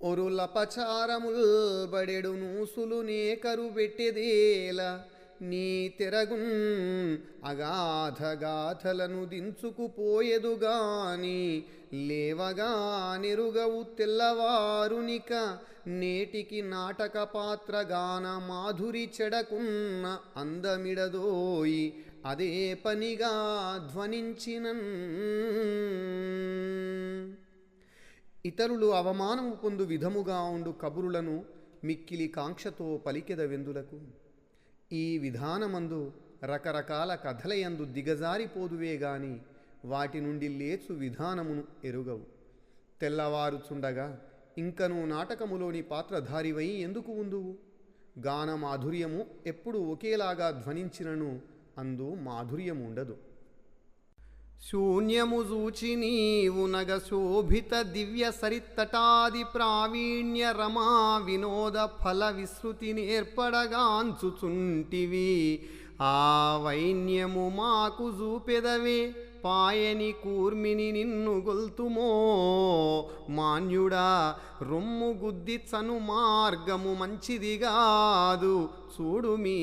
ఒరులపచారముల్ బడెడు నూసులు నేకరు పెట్టెదేల నీ తెరగున్ అగాధగాథలను దించుకుపోయేదుగాని లేవగా నెరుగవు తెల్లవారునిక నేటికి నాటక పాత్ర గాన మాధురి చెడకున్న అందమిడదోయి అదే పనిగా ధ్వనించినన్ ఇతరులు అవమానము పొందు విధముగా ఉండు కబురులను మిక్కిలి కాంక్షతో పలికెద వెందులకు ఈ విధానమందు రకరకాల కథలయందు దిగజారిపోదువే గాని వాటి నుండి లేచు విధానమును ఎరుగవు. తెల్లవారుచుండగా ఇంకనూ నాటకములోని పాత్రధారివై ఎందుకు ఉందువు? గాన మాధుర్యము ఎప్పుడు ఒకేలాగా ధ్వనించినను అందు మాధుర్యము ఉండదు శూన్యము జూచి నీవు నగ శోభిత దివ్య సరిత్తటాది ప్రావీణ్య రమా వినోద ఫల విశ్రుతి నేర్పడగాంచుచుంటివి. ఆ వైన్యము మాకు చూపెదవే పాయని కూర్మిని నిన్ను గొల్తుమో. మాన్యుడా రొమ్ము గుద్ది చను మార్గము మంచిదిగాదు చూడుమీ.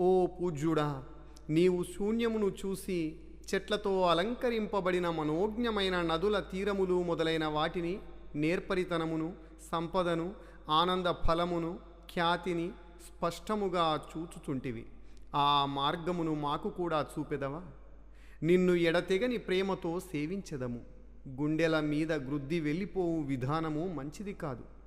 ఓ పూజ్యుడా నీవు శూన్యమును చూసి చెట్లతో అలంకరింపబడిన మనోజ్ఞమైన నదుల తీరములు మొదలైన వాటిని నేర్పరితనమును సంపదను ఆనంద ఫలమును ఖ్యాతిని స్పష్టముగా చూచుచుంటివి. ఆ మార్గమును మాకు కూడా చూపెదవా? నిన్ను ఎడతెగని ప్రేమతో సేవించెదము. గుండెల మీద గ్రుద్ది వెళ్ళిపోవు విధానము మంచిది కాదు.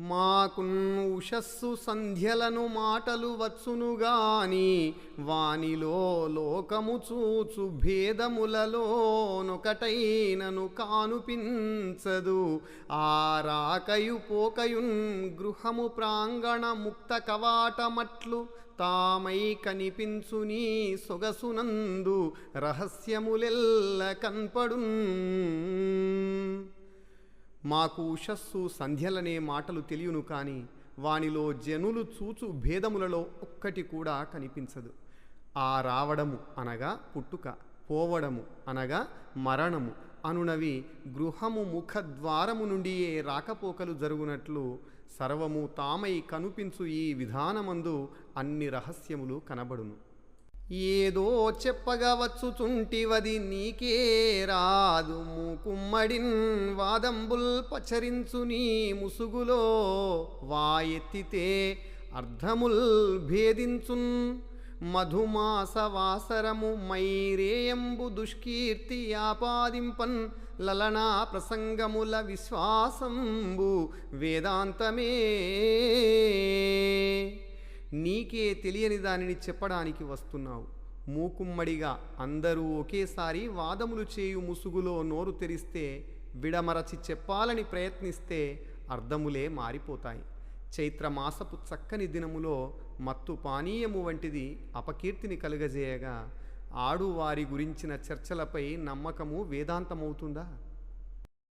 మాకున్ ఉషస్సు సంధ్యలను మాటలు వచ్చునుగాని వానిలో లోకము చూచు భేదములలోనొకటైనను కానుపించదు. ఆ రాకయు పోకయున్ గృహము ప్రాంగణ ముక్త కవాటమట్లు తామై కనిపించు నీ సొగసునందు రహస్యములెల్ల కన్పడున్. మాకు ఉషస్సు సంధ్యలనే మాటలు తెలియను కాని వానిలో జనులు చూచు భేదములలో ఒక్కటి కూడా కనిపించదు. ఆ రావడము అనగా పుట్టుక పోవడము అనగా మరణము. అనునవి గృహము ముఖద్వారము నుండియే రాకపోకలు జరుగునట్లు సర్వము తామై కనుపించు ఈ విధానమందు అన్ని రహస్యములు కనబడును. ఏదో చెప్పగవచ్చుచుంటివది నీకే రాదు మూకుమ్మడిన్ వాదంబుల్ పచరించు నీ ముసుగులో వాయెత్తితే అర్ధముల్ భేదించున్ మధుమాసవాసరము మైరేయంబు దుష్కీర్తి ఆపాదింపన్ లలనా ప్రసంగముల విశ్వాసంబు వేదాంతమే. నీకే తెలియని దానిని చెప్పడానికి వస్తున్నావు. మూకుమ్మడిగా అందరూ ఒకేసారి వాదములు చేయు ముసుగులో నోరు తెరిస్తే విడమరచి చెప్పాలని ప్రయత్నిస్తే అర్థములే మారిపోతాయి. చైత్రమాసపు చక్కని దినములో మత్తు పానీయము వంటిది అపకీర్తిని కలుగజేయగా ఆడువారి గురించిన చర్చలపై నమ్మకము వేదాంతమవుతుందా?